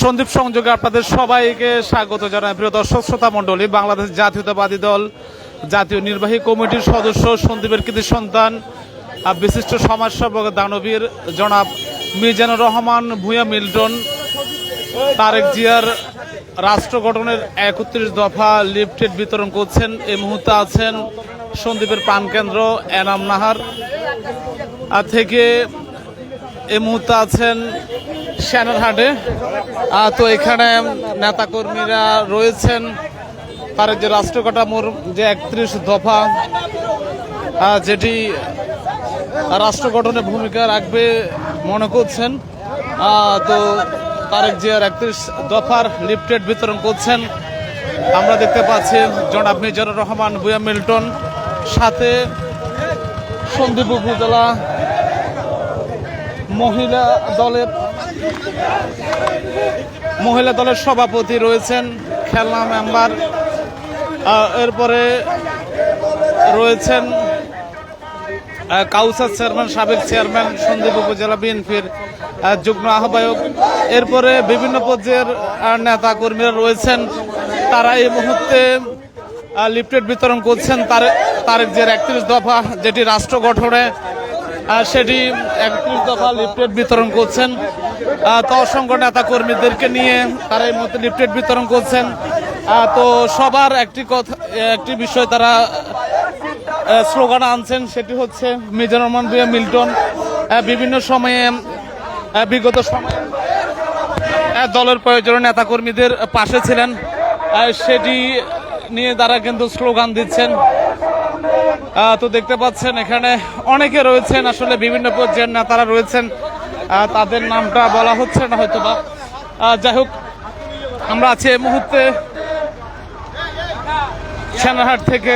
সন্দীপ সংযোগে আপনাদের সবাইকে স্বাগত জানাই। প্রিয় দর্শক, শ্রোতা মণ্ডলী, বাংলাদেশ জাতীয়তাবাদী দল, জাতীয় নির্বাহী কমিটির সদস্য সন্দীপের কৃতি সন্তান বিশিষ্ট সমাজসেবক দানবীর জনাব মিজানুর রহমান, ভূঁইয়া মিল্টন, তারেক জিয়ার রাষ্ট্র গঠনের একত্রিশ দফা লিফটেড বিতরণ করছেন। এই মুহূর্তে আছেন সন্দীপের প্রাণকেন্দ্র এনাম নাহার। থেকে এই মুহূর্তে আছেন শ্যানারহাটে তো এখানে নেতাকর্মীরা রয়েছেন। তার যে রাষ্ট্র কাঠামোর যে একত্রিশ দফা যেটি রাষ্ট্র গঠনে ভূমিকা রাখবে মনে করছেন। তো তারেক জিয়ার একত্রিশ দফার লিফটেড বিতরণ করছেন। আমরা দেখতে পাচ্ছি জনাব মিজানুর রহমান বুয়া মিল্টন, সাথে সন্দীপ উপজেলা মহিলা দলের মহিলা দলের সভাপতি রয়েছেন, খেলনা মেম্বার এরপরে রয়েছেন কাউসার চেয়ারম্যান, সাবেক চেয়ারম্যান সন্দীপ উপজেলা বিএনপির যুগ্ম আহ্বায়ক। এরপরে বিভিন্ন পর্যায়ের নেতা কর্মীরা রয়েছেন। তারা এই মুহূর্তে লিফলেট বিতরণ করছেন। তার, তারেক জিয়ার একত্রিশ দফা, যেটি রাষ্ট্র গঠনে সেটি একত্রিশ দফা লিফলেট বিতরণ করছেন। তো অসংখ্য নেতা কর্মীদেরকে নিয়ে তারা এই মুহূর্তে লিফলেট বিতরণ করছেন। তো সবার একটি কথা, একটি বিষয় তারা স্লোগান আনছেন, সেটি হচ্ছে মিজানুর রহমান ভূঁইয়া মিল্টন। বিভিন্ন সময়ে বিগত সময়ে দলের প্রয়োজনীয় নেতাকর্মীদের পাশে ছিলেন। সেটি নিয়ে তারা কিন্তু স্লোগান দিচ্ছেন। তো দেখতে পাচ্ছেন এখানে অনেকে রয়েছেন, আসলে বিভিন্ন পর্যায়ের নেতারা রয়েছেন। তাদের নামটা বলা হচ্ছে না হয়তো বা যাই হোক, আমরা আছি এই মুহূর্তে সেনাহাট থেকে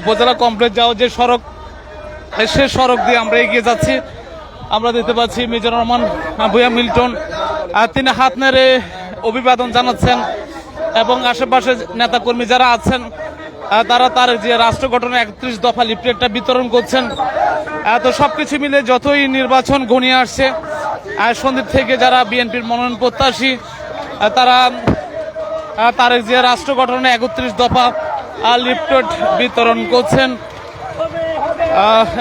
উপজেলা কমপ্লেক্স যাওয়ার যে সড়ক সে সড়ক দিয়ে আমরা এগিয়ে যাচ্ছি। আমরা দেখতে পাচ্ছি মিজানুর রহমান ভূয়া মিল্টন তিনি হাত নেড়ে অভিবাদন জানাচ্ছেন এবং আশেপাশে নেতাকর্মী যারা আছেন তারা তার যে রাষ্ট্র গঠনের একত্রিশ দফা লিফলেটটা বিতরণ করছেন। তো সবকিছু মিলে যতই নির্বাচন ঘনিয়ে আসছে আর সন্দীপ থেকে যারা বিএনপির মনোনয়ন প্রত্যাশী তারা তারেক জিয়া রাষ্ট্র গঠনে একত্রিশ দফা লিফলেট বিতরণ করছেন।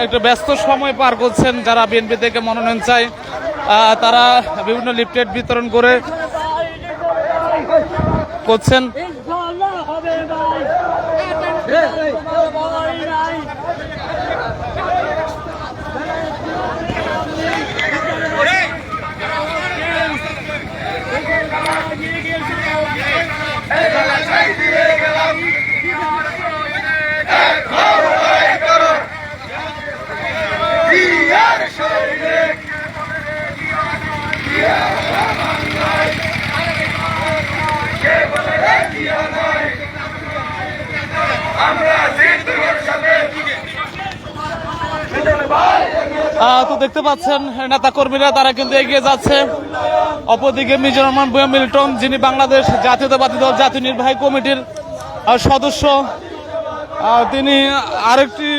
একটা ব্যস্ত সময় পার করছেন যারা বিএনপি থেকে মনোনয়ন চায়। তারা বিভিন্ন লিফলেট বিতরণ করে করছেন। দেখতে পাচ্ছেন নেতা কর্মীরা তারা কিন্তু এগিয়ে যাচ্ছে। অপরদিকে মিজানুর রহমান বুয়া মিল্টন, যিনি বাংলাদেশ জাতীয়তাবাদী দল, জাতীয় নির্বাহী কমিটির সদস্য তিনি আরেকটি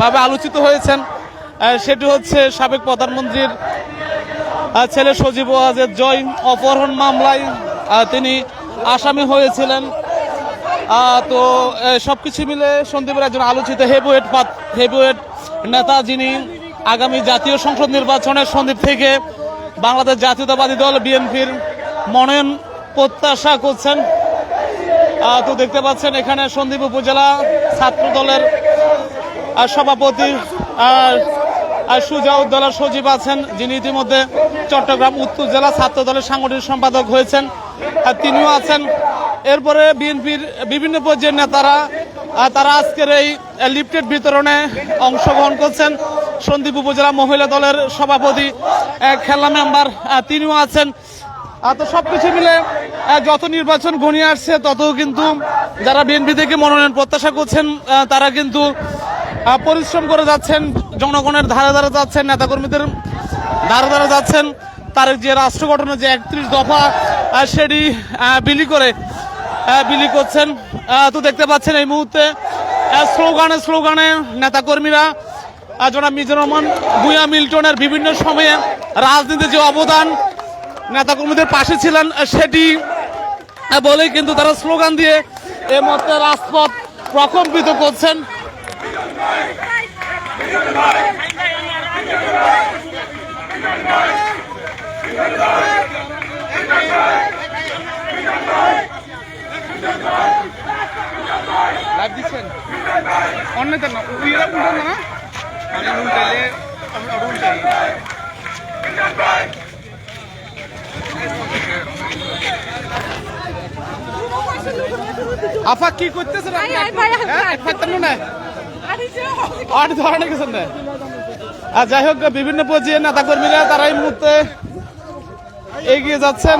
ভাবে আলোচিত হয়েছেন। সেটি হচ্ছে সাবেক প্রধানমন্ত্রীর ছেলে সজীব ওয়াজের জয় অপহরণ মামলায় তিনি আসামি হয়েছিলেন। তো সব কিছু মিলে সন্দীপের একজন আলোচিত হেভিওয়েট হেভিওয়েট নেতা যিনি আগামী জাতীয় সংসদ নির্বাচনে সন্দীপ থেকে বাংলাদেশ জাতীয়তাবাদী দল বিএনপির মনোনয়ন প্রত্যাশা করছেন। তো দেখতে পাচ্ছেন এখানে সন্দীপ উপজেলা ছাত্র দলের সভাপতি সুজাউদ্দৌলার সচিব আছেন, যিনি ইতিমধ্যে চট্টগ্রাম উত্তর জেলা ছাত্র দলের সাংগঠনিক সম্পাদক হয়েছেন। তিনিও আছেন। এরপরে বিএনপির বিভিন্ন পর্যায়ের নেতারা তারা আজকের এই লিফটেড বিতরণে অংশগ্রহণ করছেন। সন্দীপ উপজেলা মহিলা দলের সভাপতি খেলা মেম্বার তিনিও আছেন। তো সবকিছু মিলে যত নির্বাচন ঘনিয়ে আসছে, তত কিন্তু যারা বিএনপি থেকে মনোনয়ন প্রত্যাশা করছেন তারা কিন্তু পরিশ্রম করে যাচ্ছেন, জনগণের ধারে ধারে যাচ্ছেন, নেতাকর্মীদের ধারে ধারে যাচ্ছেন। তার যে রাষ্ট্র গঠনের যে একত্রিশ দফা সেটি বিলি করে বিলি করছেন। তো দেখতে পাচ্ছেন এই মুহূর্তে স্লোগানে স্লোগানে নেতাকর্মীরা জনাব মিজানুর রহমান ভূয়া মিল্টনের বিভিন্ন সময়ে রাজনীতির যে অবদান, নেতাকর্মীদের পাশে ছিলেন সেটি বলেই কিন্তু তারা স্লোগান দিয়ে এই মুহূর্তে রাজপথ প্রকম্পিত করছেন। লাইভ না? আফা কি করতেছেন হ্যাঁ, ভাই। এক ফাইটার আর ধরনের কিছু আর যাই হোক বিভিন্ন পর্যায়ে নেতা কর্মীরা তারা এই মুহূর্তে এগিয়ে যাচ্ছেন।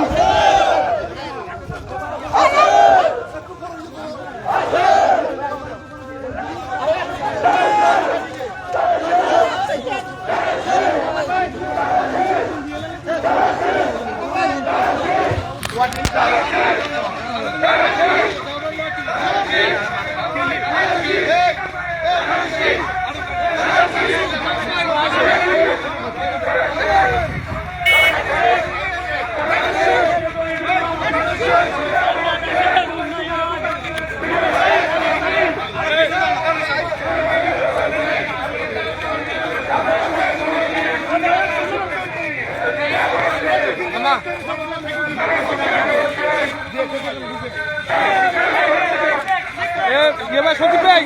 এ ভাই সন্দীপ ভাই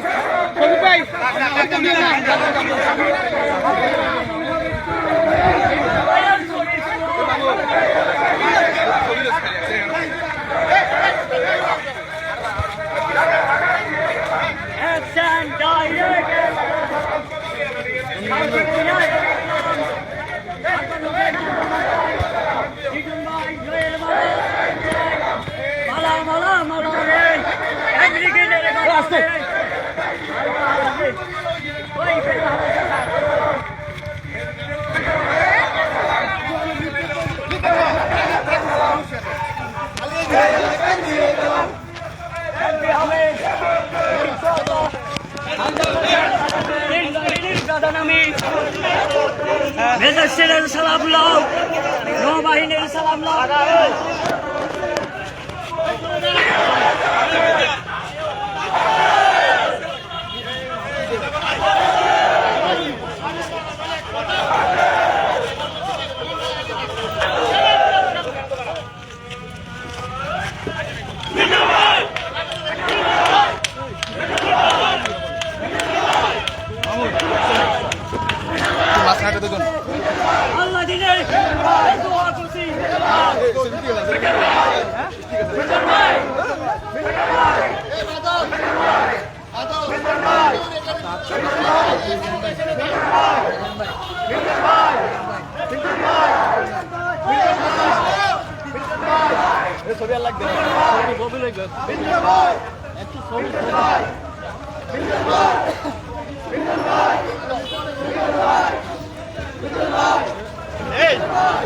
সন্দীপ ভাই। মেজর সেনের সালাম লাও নৌবাহিনীর সালাম লাও।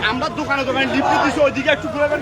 আমরা দোকানে দোকানে লিফ্ট দিচ্ছি ওইদিকে একটু ঘুরে দেন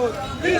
Bravo. Viva!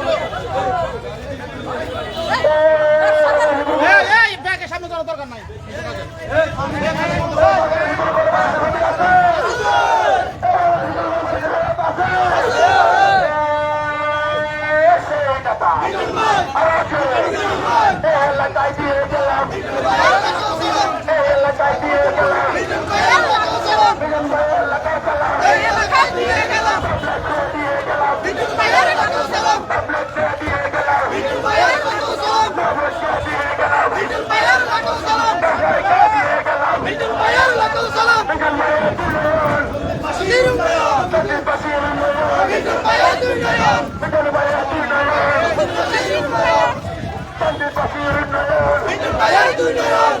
ভাইয়ের সালাম আব্দু ভাই যাকো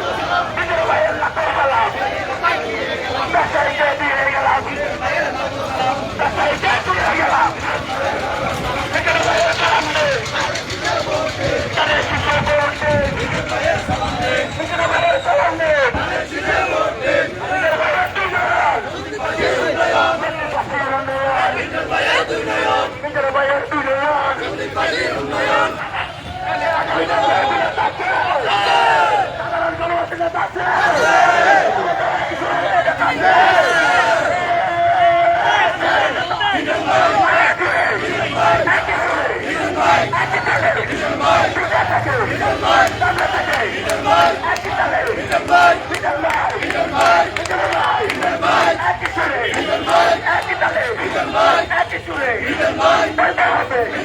ভাই কষ্ট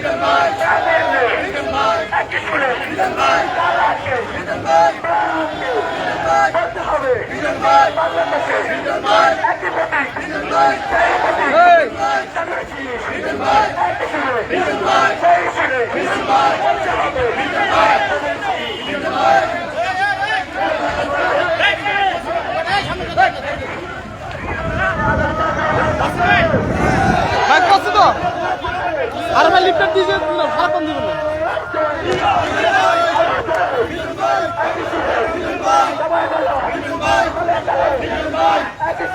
তো আর ভাই লিফটার দিয়ে সারাক্ষণ দিব না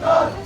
চমৎকার